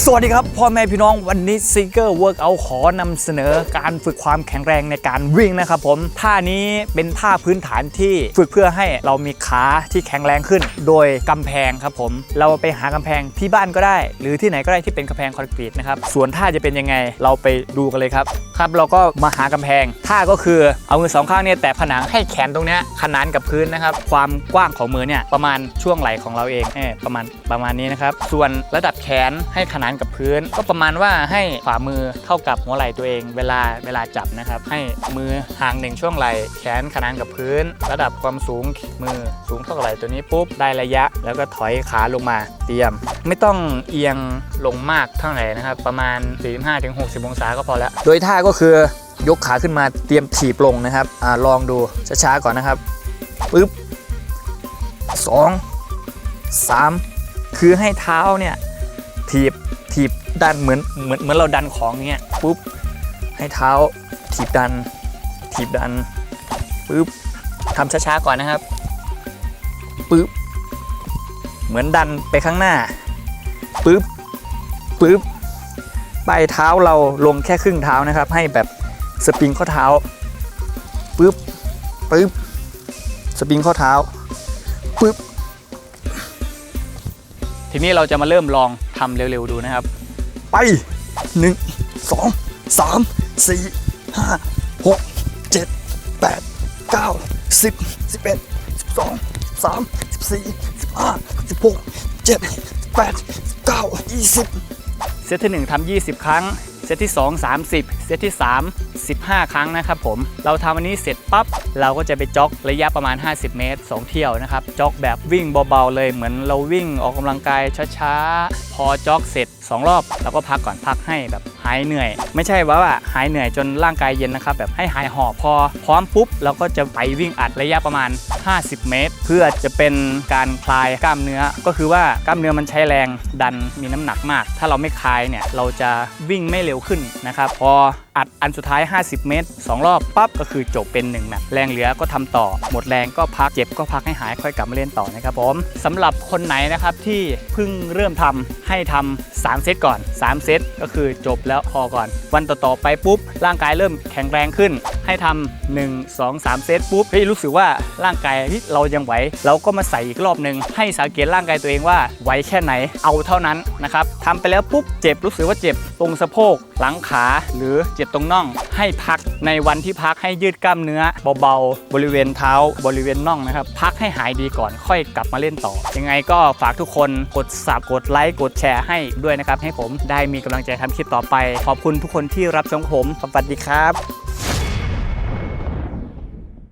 สวัสดีครับพ่อแม่พี่น้องวันนี้ซิงเกอร์เวิร์กเอาขอนำเสนอการฝึกความแข็งแรงในการวิ่งนะครับผมท่านี้เป็นท่าพื้นฐานที่ฝึกเพื่อให้เรามีขาที่แข็งแรงขึ้น โดยกำแพงครับผม เราไปหากำแพงที่บ้านก็ได้ หรือที่ไหนก็ได้ที่เป็นกำแพงคอนกรีตนะครับส่วนท่าจะเป็นยังไงเราไปดูกันเลยครับครับเราก็มาหากำแพงท่าก็คือเอามือสองข้างเนี่ยแตะผนังให้แขนตรงนี้ขนานกับพื้นนะครับความกว้างของมือเนี่ยประมาณช่วงไหล่ของเราเองเอประมาณประมาณนี้นะครับส่วนระดับแขนให้ขนานกับพื้น ก็ประมาณว่าให้ฝ่ามือเท่ากับหัวไหล่ตัวเอง เวลาเวลาจับนะครับ ให้มือห่างหนึ่งช่วงไหล่แขนขนานกับพื้น ระดับความสูงมือสูงเท่ากับไหล่ตัวนี้ปุ๊บได้ระยะ แล้วก็ถอยขาลงมาเตรียม ไม่ต้องเอียงลงมากเท่าไหร่นะครับ ประมาณ 45-60 องศาก็พอแล้ว โดยท่าก็คือยกขาขึ้นมาเตรียมถีบลงนะครับอลองดูช้าๆก่อนนะครับปึ๊บสองสามคือให้เท้าเนี่ยถีบ ถีบดันเหมือนเหมือนเหมือนเราดันของเงี้ยปุ๊บให้เท้าถีบดัน ถีบดันปุ๊บทำช้าๆก่อนนะครับปุ๊บเหมือนดันไปข้างหน้าปุ๊บปุ๊บปลายเท้าเราลงแค่ครึ่งเท้านะครับ ให้แบบสปริงข้อเท้าปุ๊บปุ๊บสปริงข้อเท้าปุ๊บ ทีนี้เราจะมาเริ่มลองทำเร็วๆดูนะครับ ไปหนึ่งสองสามสี่ห้าหกเจ็ดแปดเก้าสิบสิบเอ็ดสิบสองสิบสามสิบสี่สิบห้าสิบหกเจ็ดแปดเก้ายี่สิบเซตที่หนึ่งทำยี่สิบครั้ง เซตที่ 2 30 เซตที่ 3 15 ครั้งนะครับผม เราทำอันนี้เสร็จปั๊บ เราก็จะไปจ็อกระยะประมาณ 50 เมตร 2 เที่ยวนะครับ จ็อกแบบวิ่งเบาๆเลยเหมือนเราวิ่งออกกำลังกายช้าๆ พอจ็อกเสร็จ 2 รอบ เราก็พักก่อนพักให้แบบายเหนื่อย ไม่ใช่ว่าว่าหายเหนื่อยจนร่างกายเย็นนะครับแบบให้หายหอบพอพร้อมปุ๊บเราก็จะไปวิ่งอัดระยะประมาณ 50 เมตร เพื่อจะเป็นการคลายกล้ามเนื้อ ก็คือว่ากล้ามเนื้อมันใช้แรงดันมีน้ำหนักมาก ถ้าเราไม่คลายเนี่ยเราจะวิ่งไม่เร็วขึ้นนะครับพออัดอันสุดท้าย 50 เมตร 2 รอบปั๊บก็คือจบเป็น1แมตช์แรงเหลือก็ทำต่อ หมดแรงก็พักเจ็บก็พักให้หายค่อยกลับมาเล่นต่อนะครับผมสำหรับคนไหนนะครับที่เพิ่งเริ่มทำให้ทำ3เซตก่อน 3 เซตก็คือจบแล้วพอก่อน วันต่อๆไปปุ๊บ ร่างกายเริ่มแข็งแรงขึ้น ให้ทำ1 2 3 เซตปุ๊บเฮ้ยรู้สึกว่าร่างกายเฮ้ยเรายังไหวเราก็มาใส่อีกรอบหนึ่งให้สังเกตร่างกายตัวเองว่าไหวแค่ไหนเอาเท่านั้นนะครับทำไปแล้วปุ๊บเจ็บรู้สึกว่าเจ็บตรงสะโพกหลังขาหรือเจ็บตรงน่อง ให้พักในวันที่พักให้ยืดกล้ามเนื้อเบาๆบริเวณเท้าบริเวณน่องนะครับ พักให้หายดีก่อนค่อยกลับมาเล่นต่อ ยังไงก็ฝากทุกคนกดสับกดไลค์กดแชร์ให้ด้วยนะครับ ให้ผมได้มีกำลังใจทำคลิปต่อไปขอบคุณทุกคนที่รับชมผม สวัสดีครับ